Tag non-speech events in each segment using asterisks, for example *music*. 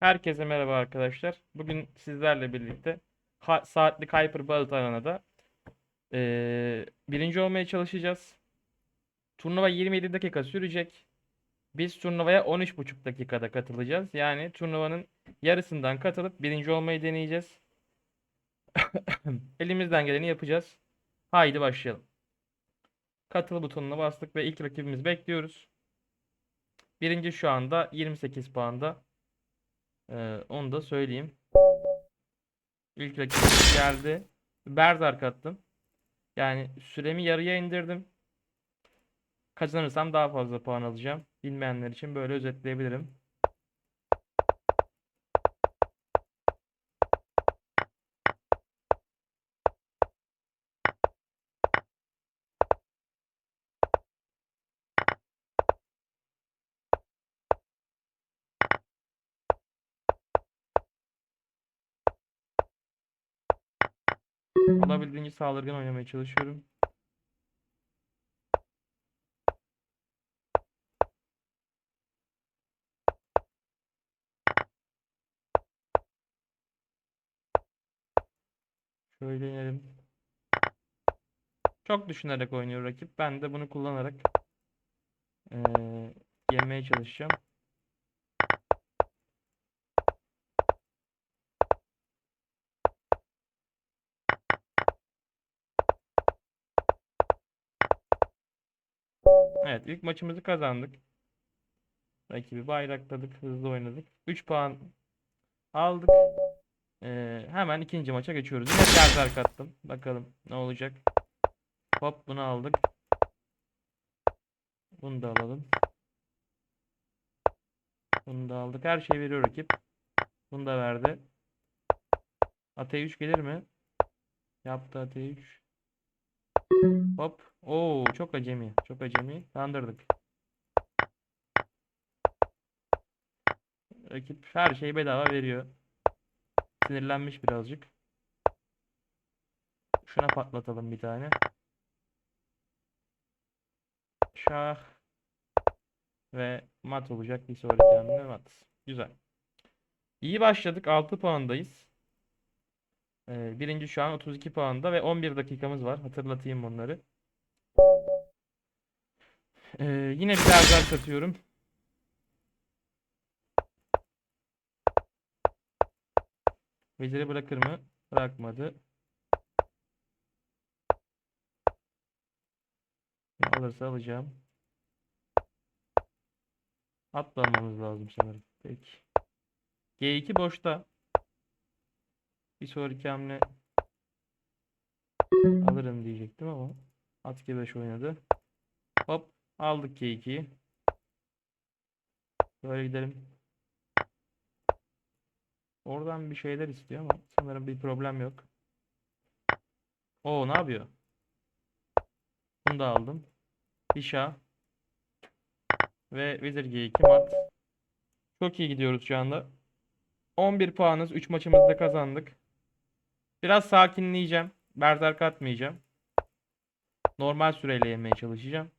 Herkese merhaba arkadaşlar. Bugün sizlerle birlikte ha- saatlik Hyper Battle Arena'da eee, birinci olmaya çalışacağız. Turnuva 27 dakika sürecek. Biz turnuvaya 13,5 dakikada katılacağız. Yani turnuvanın yarısından katılıp birinci olmayı deneyeceğiz. *coughs* Elimizden geleni yapacağız. Haydi başlayalım. Katıl butonuna bastık ve ilk rakibimizi bekliyoruz. Birinci şu anda 28 puanda. Ee, onu da söyleyeyim. İlk rakibimiz geldi. Berserk attım. Yani süremi yarıya indirdim. Kazanırsam daha fazla puan alacağım. Bilmeyenler için böyle özetleyebilirim. Olabildiğince saldırgan oynamaya çalışıyorum. Şöyle inelim. Çok düşünerek oynuyor rakip. Ben de bunu kullanarak eee yenmeye çalışacağım. Evet, ilk maçımızı kazandık. Rakibi bayrakladık, hızlı oynadık. 3 puan aldık. Ee, hemen ikinci maça geçiyoruz. Yine berserk attım. Bakalım ne olacak. Hop bunu aldık. Bunu da alalım. Bunu da aldık. Her şeyi veriyor rakip. Bunu da verdi. Ate 3 gelir mi? Yaptı Ate 3. Hop. Oo çok acemi. Çok acemi. Kandırdık. Rakip her şeyi bedava veriyor. Sinirlenmiş birazcık. Şuna patlatalım bir tane. Şah. Ve mat olacak bir sonraki hamle mat. Güzel. İyi başladık. 6 puandayız. Ee, birinci şu an 32 puanda ve 11 dakikamız var. Hatırlatayım bunları. Ee, yine bir berzer satıyorum. Veziri bırakır mı? Bırakmadı. Alırsa alacağım. Atlamamız lazım sanırım. Peki. G2 boşta. Bir sonraki hamle alırım diyecektim ama at G5 oynadı. Hop aldık G2'yi. Böyle gidelim. Oradan bir şeyler istiyor ama sanırım bir problem yok. Oo ne yapıyor? Bunu da aldım. Bir. Ve Vezir G2 mat. Çok iyi gidiyoruz şu anda. 11 puanız. 3 maçımızda kazandık. Biraz sakinleyeceğim. Berserk atmayacağım. Normal süreyle yenmeye çalışacağım.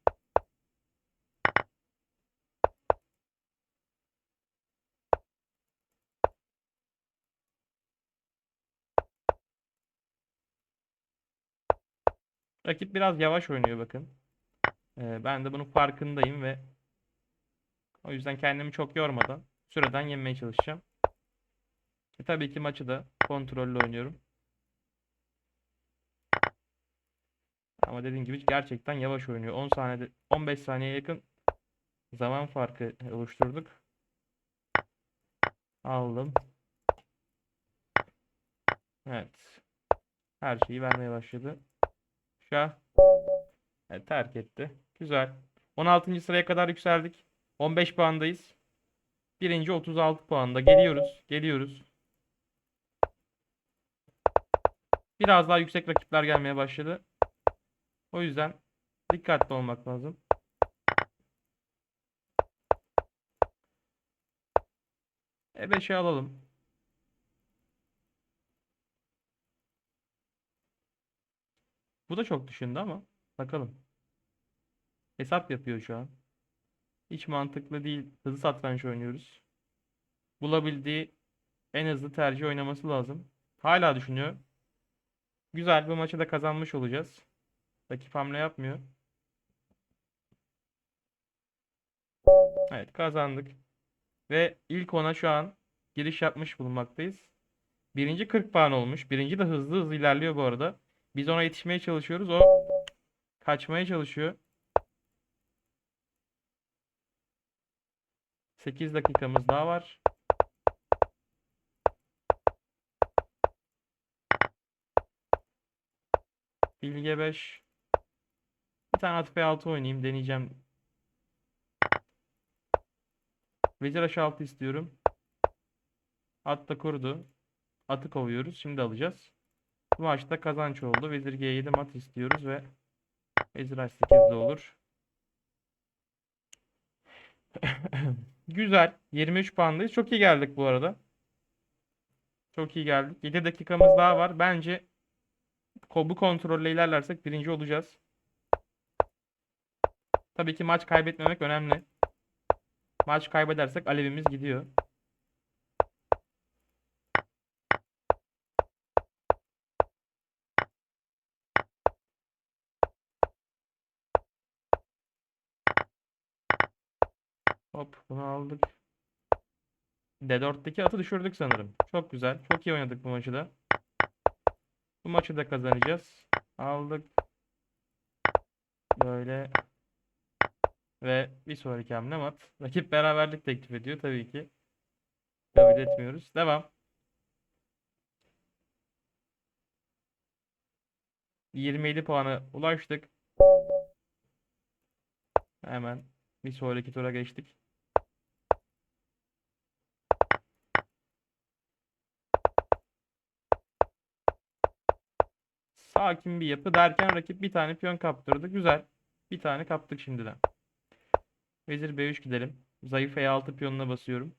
Rakip biraz yavaş oynuyor bakın. Ee, ben de bunun farkındayım ve o yüzden kendimi çok yormadan süreden yenmeye çalışacağım. E, tabii ki maçı da kontrollü oynuyorum. Ama dediğim gibi gerçekten yavaş oynuyor. 10 saniyede 15 saniye yakın zaman farkı oluşturduk. Aldım. Evet. Her şeyi vermeye başladı. Şah. Evet, terk etti. Güzel. 16. sıraya kadar yükseldik. 15 puandayız. Birinci 36 puanda. Geliyoruz. Geliyoruz. Biraz daha yüksek rakipler gelmeye başladı. O yüzden dikkatli olmak lazım. E5'i alalım. Bu da çok düşündü ama bakalım. Hesap yapıyor şu an. Hiç mantıklı değil. Hızlı satranç oynuyoruz. bulabildiği en hızlı tercih oynaması lazım. Hala düşünüyor. Güzel bu maçı da kazanmış olacağız. Rakip hamle yapmıyor. Evet kazandık. Ve ilk ona şu an giriş yapmış bulunmaktayız. Birinci 40 puan olmuş. Birinci de hızlı hızlı ilerliyor bu arada. Biz ona yetişmeye çalışıyoruz. O kaçmaya çalışıyor. 8 dakikamız daha var. Bilge 5. Tane at F6 oynayayım. Deneyeceğim. Vezir H6 istiyorum. At da kurdu. Atı kovuyoruz. Şimdi alacağız. Bu maçta kazanç oldu. Vezir G7 mat istiyoruz ve Vezir H8 de olur. *laughs* Güzel. 23 puandayız. Çok iyi geldik bu arada. Çok iyi geldik. 7 dakikamız daha var. Bence bu kontrolle ilerlersek birinci olacağız. Tabii ki maç kaybetmemek önemli. Maç kaybedersek alevimiz gidiyor. Hop bunu aldık. D4'teki atı düşürdük sanırım. Çok güzel. Çok iyi oynadık bu maçı da. Bu maçı da kazanacağız. Aldık. Böyle. Ve bir sonraki hamle mat. Rakip beraberlik teklif ediyor tabii ki. Kabul etmiyoruz. Devam. ...27 puana ulaştık. Hemen bir sonraki tura geçtik. Sakin bir yapı derken rakip bir tane piyon kaptırdı. Güzel. Bir tane kaptık şimdiden. Vezir B3 gidelim. Zayıf E6 piyonuna basıyorum.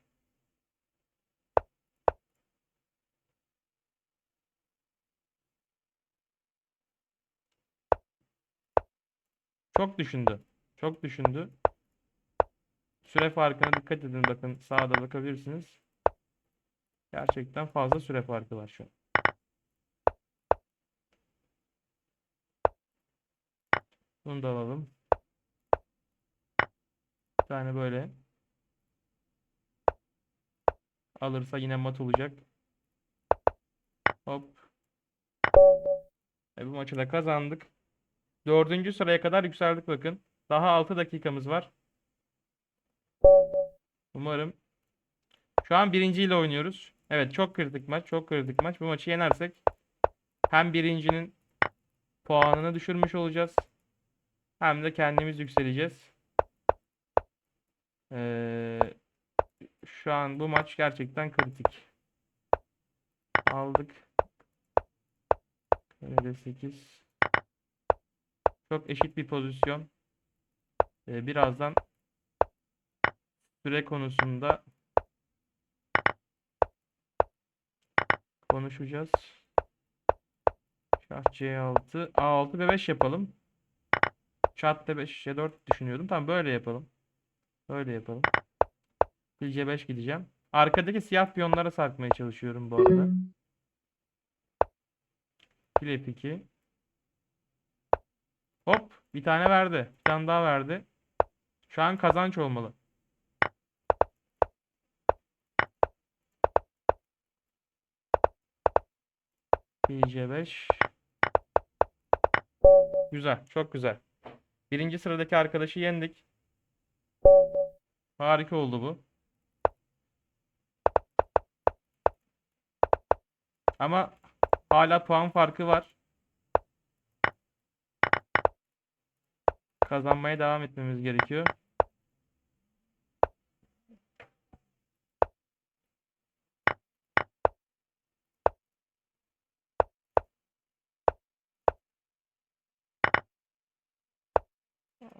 Çok düşündü. Çok düşündü. Süre farkına dikkat edin. Bakın sağda bakabilirsiniz. Gerçekten fazla süre farkı var şu an. Bunu da alalım. Bir tane böyle. Alırsa yine mat olacak. Hop. E bu maçı da kazandık. Dördüncü sıraya kadar yükseldik bakın. Daha 6 dakikamız var. Umarım. Şu an birinciyle oynuyoruz. Evet çok kritik maç. Çok kritik maç. Bu maçı yenersek hem birincinin puanını düşürmüş olacağız. Hem de kendimiz yükseleceğiz. Ee, şu an bu maç gerçekten kritik. Aldık. Karede 8. Çok eşit bir pozisyon. Ee, birazdan süre konusunda konuşacağız. Şah C6. A6 B5 yapalım. Çat D5 C4 düşünüyordum. Tamam böyle yapalım. Böyle yapalım. Fil C5 gideceğim. Arkadaki siyah piyonlara sarkmaya çalışıyorum bu arada. Fil F2. Hop bir tane verdi. Bir tane daha verdi. Şu an kazanç olmalı. Fil C5. Güzel. Çok güzel. Birinci sıradaki arkadaşı yendik. Harika oldu bu. Ama hala puan farkı var. Kazanmaya devam etmemiz gerekiyor.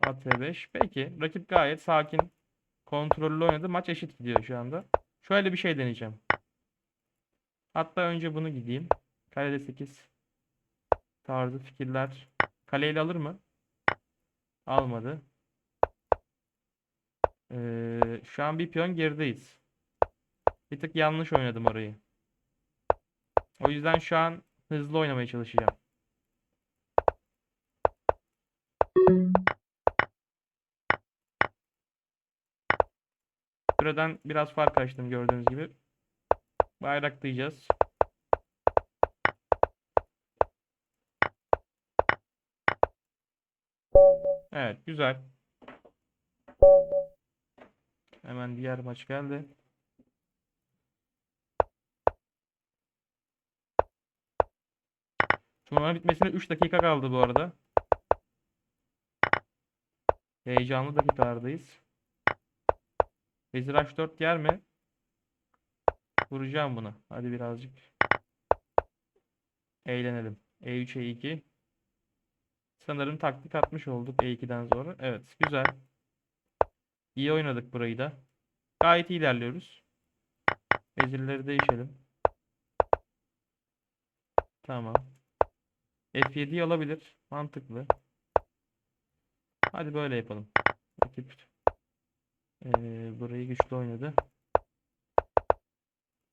At F5. Peki. Rakip gayet sakin. Kontrollü oynadı. Maç eşit gidiyor şu anda. Şöyle bir şey deneyeceğim. Hatta önce bunu gideyim. Kalede 8 tarzı fikirler. Kaleyle alır mı? Almadı. Ee, şu an bir piyon gerideyiz. Bir tık yanlış oynadım orayı. O yüzden şu an hızlı oynamaya çalışacağım. Süreden biraz fark açtım gördüğünüz gibi. Bayraklayacağız. Evet, güzel. Hemen diğer maç geldi. Turnuvanın bitmesine 3 dakika kaldı bu arada. Heyecanlı dakikalardayız. Vezir H4 yer mi? Vuracağım bunu. Hadi birazcık. Eğlenelim. E3 E2. Sanırım taktik atmış olduk E2'den sonra. Evet, güzel. İyi oynadık burayı da. Gayet iyi ilerliyoruz. Vezirleri değişelim. Tamam. F7'yi alabilir. Mantıklı. Hadi böyle yapalım. Rakip eee, burayı güçlü oynadı.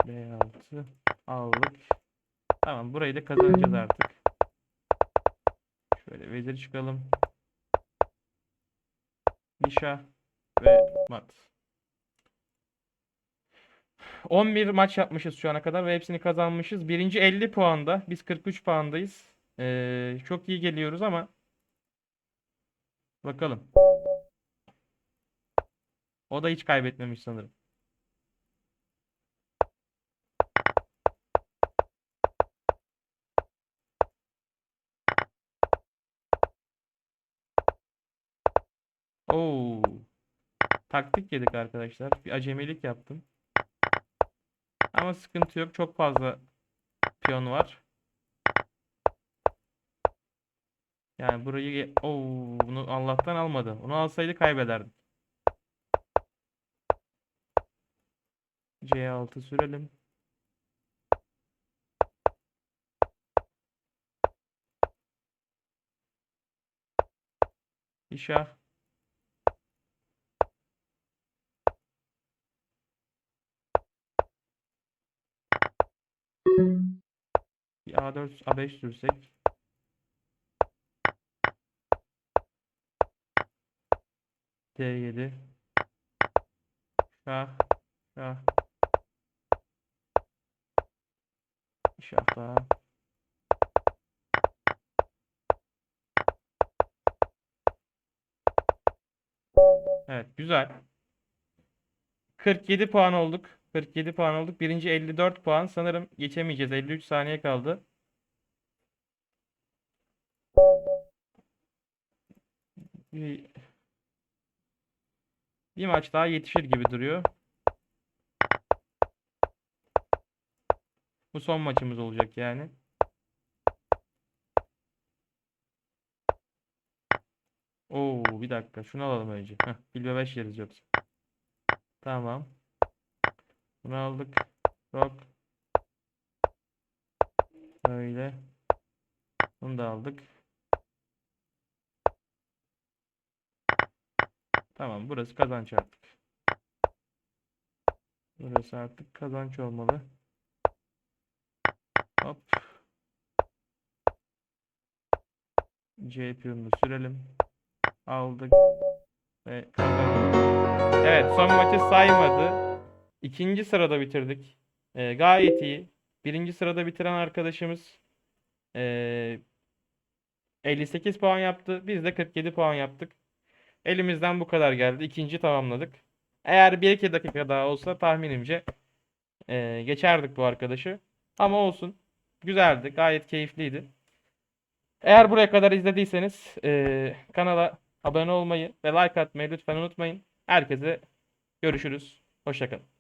B6 aldık. Tamam burayı da kazanacağız artık. Şöyle vezir çıkalım. Nişa ve mat. 11 maç yapmışız şu ana kadar ve hepsini kazanmışız. Birinci 50 puanda. Biz 43 puandayız. Ee, çok iyi geliyoruz ama bakalım. O da hiç kaybetmemiş sanırım. Oo. Taktik yedik arkadaşlar. Bir acemilik yaptım. Ama sıkıntı yok. Çok fazla piyon var. Yani burayı Oo, bunu Allah'tan almadı. Onu alsaydı kaybederdik. C6 sürelim. İşah. Bir A4, A5 sürsek. D7. Şah. Şah. Daha. Evet güzel. 47 puan olduk. 47 puan olduk. Birinci 54 puan. Sanırım geçemeyeceğiz. 53 saniye kaldı. Bir, bir maç daha yetişir gibi duruyor. Bu son maçımız olacak yani. Oo bir dakika. Şunu alalım önce. Heh, Bilbe 5 yeriz yoksa. Tamam. Bunu aldık. Rock. Böyle. Bunu da aldık. Tamam burası kazanç artık. Burası artık kazanç olmalı. Hop. C piyonunu sürelim. Aldık. Ve. Evet son maçı saymadı. İkinci sırada bitirdik. Ee, gayet iyi. Birinci sırada bitiren arkadaşımız ee, 58 puan yaptı. Biz de 47 puan yaptık. Elimizden bu kadar geldi. İkinci tamamladık. Eğer 1-2 dakika daha olsa tahminimce ee, geçerdik bu arkadaşı. Ama olsun. Güzeldi. Gayet keyifliydi. Eğer buraya kadar izlediyseniz ee, kanala abone olmayı ve like atmayı lütfen unutmayın. Herkese görüşürüz. Hoşçakalın.